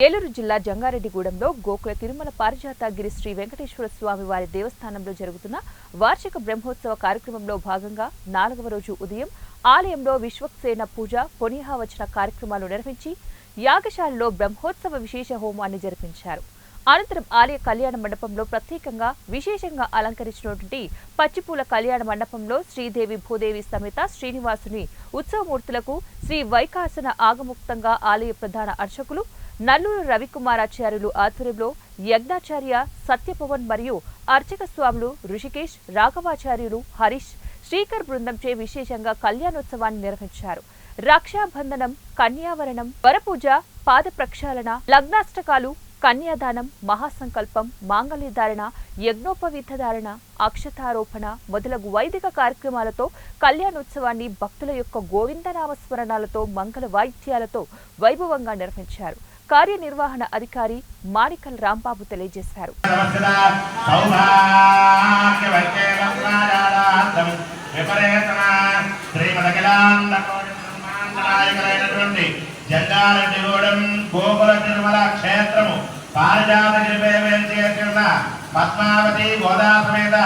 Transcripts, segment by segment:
ఏలూరు జిల్లా జంగారెడ్డిగూడెంలో గోకుల తిరుమల పారిజాతగిరి శ్రీ వెంకటేశ్వర స్వామి వారి దేవస్థానంలో జరుగుతున్న వార్షిక బ్రహ్మోత్సవ కార్యక్రమంలో భాగంగా నాలుగవ రోజు ఉదయం ఆలయంలో విశ్వక్సేన పూజ పొనిహావచన కార్యక్రమాలు నిర్వహించి యాగశాలలో బ్రహ్మోత్సవ విశేష హోమాన్ని జరిపించారు. అనంతరం ఆలయ కళ్యాణ మండపంలో ప్రత్యేకంగా విశేషంగా అలంకరించినటువంటి పచ్చిపూల కళ్యాణ మండపంలో శ్రీదేవి భూదేవి సమేత శ్రీనివాసుని ఉత్సవమూర్తులకు శ్రీ వైకాసన ఆగముక్తంగా ఆలయ ప్రధాన అర్చకులు నల్లూరు రవికుమారాచార్యులు ఆధ్వర్యంలో యజ్ఞాచార్య సత్యపవన్ మరియు అర్చక స్వాములు ఋషికేష్ రాఘవాచార్యులు హరీష్ శ్రీకర్ బృందంచే విశేషంగా కళ్యాణోత్సవాన్ని నిర్వహించారు. రక్షాబంధనం కన్యావరణం వరపూజ పాద ప్రక్షాళన లగ్నాష్టకాలు కన్యాదానం మహాసంకల్పం మాంగళ్యధారణ యజ్ఞోపవిత ధారణ అక్షతారోపణ మొదలగు వైదిక కార్యక్రమాలతో కళ్యాణోత్సవాన్ని భక్తుల యొక్క గోవిందనామస్మరణాలతో మంగళ వాయిద్యాలతో వైభవంగా నిర్వహించారు. కార్యనిర్వహణ అధికారి మాణికల్ రాంబాబు తెలియజేశారు. జంగారెడ్డిగూడెం గోకుల తిరుమల క్షేత్రము పద్మావతి గోదా సమేత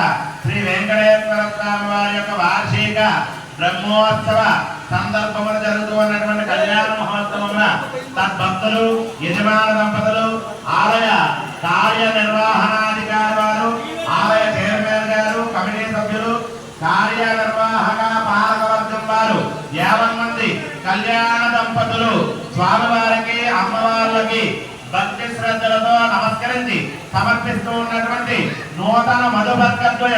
శ్రీ వెంకటేశ్వర స్వామి వారి యొక్క వార్షిక బ్రహ్మోత్సవ సందర్భమున జరుగుతూ ఉన్నటువంటి కళ్యాణ మహోత్సవం తద్భక్తులు యజమాన దంపతులు ఆలయ కార్యనిర్వహణాధికారి వారు ఆలయ చైర్మన్ గారు కమిటీ సభ్యులు కార్యనిర్వాహక పాలకవర్గం వారు యాభై మంది కళ్యాణ దంపతులు స్వామివారికి అమ్మవార్లకి భక్తి శ్రద్ధలతో నమస్కరించి సమర్పిస్తూ ఉన్నటువంటి నూతన మధుభర్గత్వ